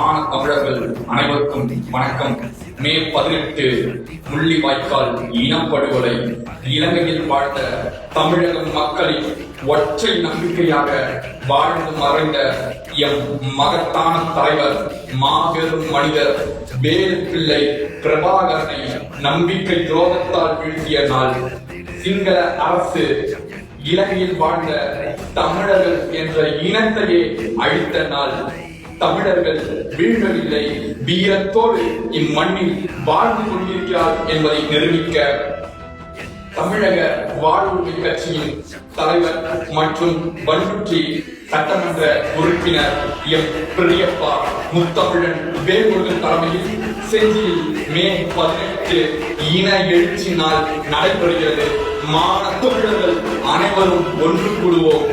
ஆன தமிழர்கள் அனைவருக்கும் வணக்கம். மே பதினெட்டு முள்ளிவாய்க்கால் இனப்படுகொலை. இலங்கையில் வாழ்ந்த தமிழக மக்களின் ஒற்றை நம்பிக்கையாக வாழ்ந்து மறைந்த எம் மகத்தான தலைவர் மாபெரும் மனிதர் வேறு பிள்ளை பிரபாகரனை நம்பிக்கை துரோகத்தால் வீழ்த்திய நாள். சிங்கள அரசு இலங்கையில் வாழ்ந்த தமிழர்கள் என்ற இனத்தையே அழித்த நாள். தமிழர்கள் வீழ்வதில்லை. வீரத்தோடு இம்மண்ணில் வாழ்ந்து கொண்டிருக்கிறார் என்பதை நிரூபிக்க தமிழக வாழ்வுரிமை கட்சியின் தலைவர் மற்றும் வன்புற்றி சட்டமன்ற உறுப்பினர் எம். பிரியப்பா முத்தமிழன் வேல்முருகன் தலைமையில் செஞ்சியில் மே பதினெட்டு இன எழுச்சி நாள் நடைபெறுகிறது. மாணவர்கள் அனைவரும் ஒன்று கூடுவோம்.